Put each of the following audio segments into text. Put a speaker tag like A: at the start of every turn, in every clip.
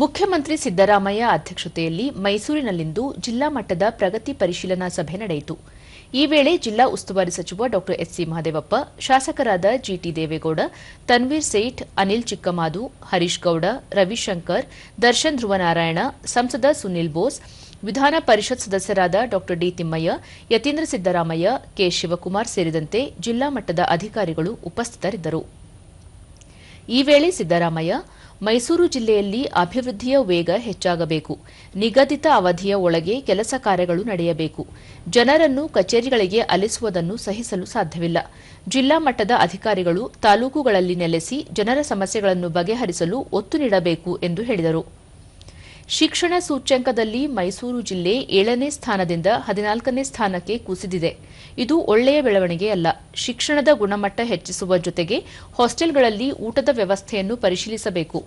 A: ಮುಖ್ಯಮಂತ್ರಿ ಸಿದ್ದರಾಮಯ್ಯ ಅಧ್ಯಕ್ಷತೆಯಲ್ಲಿ ಮೈಸೂರಿನಲ್ಲಿಂದು ಜಿಲ್ಲಾ ಮಟ್ಟದ ಪ್ರಗತಿ ಪರಿಶೀಲನಾ ಸಭೆ ನಡೆಯಿತು. ಈ ವೇಳೆ ಜಿಲ್ಲಾ ಉಸ್ತುವಾರಿ ಸಚಿವ ಡಾ ಎಸ್ಸಿ ಮಹದೇವಪ್ಪ, ಶಾಸಕರಾದ ಜಿಟಿ ದೇವೇಗೌಡ, ತನ್ವೀರ್ ಸೇಠ್, ಅನಿಲ್ ಚಿಕ್ಕಮಾದು, ಹರೀಶ್ ಗೌಡ, ರವಿಶಂಕರ್, ದರ್ಶನ್ ಧ್ರುವನಾರಾಯಣ, ಸಂಸದ ಸುನಿಲ್ ಬೋಸ್, ವಿಧಾನ ಪರಿಷತ್ ಸದಸ್ಯರಾದ ಡಾ ಡಿ ತಿಮ್ಮಯ್ಯ, ಯತೀಂದ್ರ ಸಿದ್ದರಾಮಯ್ಯ, ಕೆ ಶಿವಕುಮಾರ್ ಸೇರಿದಂತೆ ಜಿಲ್ಲಾ ಮಟ್ಟದ ಅಧಿಕಾರಿಗಳು ಉಪಸ್ಥಿತರಿದ್ದರು. ಈ ವೇಳೆ ಸಿದ್ದರಾಮಯ್ಯ ಮೈಸೂರು ಜಿಲ್ಲೆಯಲ್ಲಿ ಅಭಿವೃದ್ಧಿಯ ವೇಗ ಹೆಚ್ಚಾಗಬೇಕು. ನಿಗದಿತ ಅವಧಿಯ ಒಳಗೆ ಕೆಲಸ ಕಾರ್ಯಗಳು ನಡೆಯಬೇಕು. ಜನರನ್ನು ಕಚೇರಿಗಳಿಗೆ ಅಲಿಸುವುದನ್ನು ಸಹಿಸಲು ಸಾಧ್ಯವಿಲ್ಲ. ಜಿಲ್ಲಾ ಮಟ್ಟದ ಅಧಿಕಾರಿಗಳು ತಾಲೂಕುಗಳಲ್ಲಿ ನೆಲೆಸಿ ಜನರ ಸಮಸ್ಯೆಗಳನ್ನು ಬಗೆಹರಿಸಲು ಒತ್ತು ನೀಡಬೇಕು ಎಂದು ಹೇಳಿದರು. ಶಿಕ್ಷಣ ಸೂಚ್ಯಂಕದಲ್ಲಿ ಮೈಸೂರು ಜಿಲ್ಲೆ ಏಳನೇ ಸ್ಥಾನದಿಂದ ಹದಿನಾಲ್ಕನೇ ಸ್ಥಾನಕ್ಕೆ ಕುಸಿದಿದೆ. ಇದು ಒಳ್ಳೆಯ ಬೆಳವಣಿಗೆಯಲ್ಲ ಶಿಕ್ಷಣದ ಗುಣಮಟ್ಟ ಹೆಚ್ಚಿಸುವ ಜೊತೆಗೆ ಹಾಸ್ಟೆಲ್ಗಳಲ್ಲಿ ಊಟದ ವ್ಯವಸ್ಥೆಯನ್ನು ಪರಿಶೀಲಿಸಬೇಕು.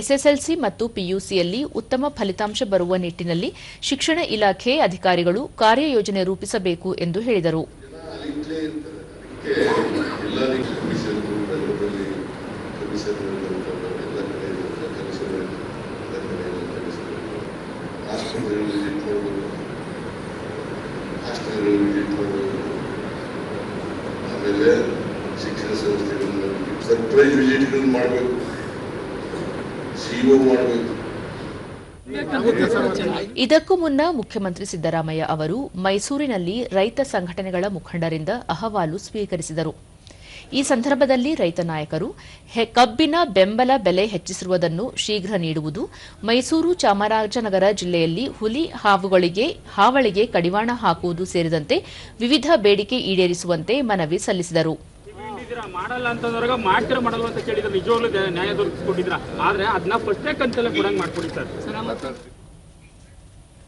A: ಎಸ್ಎಸ್ಎಲ್ಸಿ ಮತ್ತು ಪಿಯುಸಿಯಲ್ಲಿ ಉತ್ತಮ ಫಲಿತಾಂಶ ಬರುವ ನಿಟ್ಟಿನಲ್ಲಿ ಶಿಕ್ಷಣ ಇಲಾಖೆ ಅಧಿಕಾರಿಗಳು ಕಾರ್ಯಯೋಜನೆ ರೂಪಿಸಬೇಕು ಎಂದು ಹೇಳಿದರು. ಇದಕ್ಕೂ ಮುನ್ನ ಮುಖ್ಯಮಂತ್ರಿ ಸಿದ್ದರಾಮಯ್ಯ ಅವರು ಮೈಸೂರಿನಲ್ಲಿ ರೈತ ಸಂಘಟನೆಗಳ ಮುಖಂಡರಿಂದ ಅಹವಾಲು ಸ್ವೀಕರಿಸಿದರು. ಈ ಸಂದರ್ಭದಲ್ಲಿ ರೈತ ನಾಯಕರು ಹೆ- ಕಬ್ಬಿನ ಬೆಂಬಲ ಬೆಲೆ ಹೆಚ್ಚಿಸಿರುವುದನ್ನು ಶೀಘ್ರ ನೀಡುವುದು ಮೈಸೂರು ಚಾಮರಾಜನಗರ ಜಿಲ್ಲೆಯಲ್ಲಿ ಹುಲಿ ಹಾವುಗಳಿಗೆ ಹಾವಳಿಗೆ ಕಡಿವಾಣ ಹಾಕುವುದು ಸೇರಿದಂತೆ ವಿವಿಧ ಬೇಡಿಕೆ ಈಡೇರಿಸುವಂತೆ ಮನವಿ ಸಲ್ಲಿಸಿದರು.
B: ಮಾಡಲ್ಲ ಅಂತಂದ್ರಾಗ ಮಾಡ್ತೀರ ಮಾಡಲ್ಲ ಅಂತ ಕೇಳಿದ್ರೆ ನಿಜವಾಗ್ಲೂ ನ್ಯಾಯ ದೊರಕಿಸ್ಕೊಂಡಿದ್ರ ಆದ್ರೆ ಅದನ್ನ ಫಸ್ಟೇ ಕಂತಲ್ಲೇ ಕೊಡಂಗ್ ಮಾಡ್ಕೊಡಿ ಸರ್.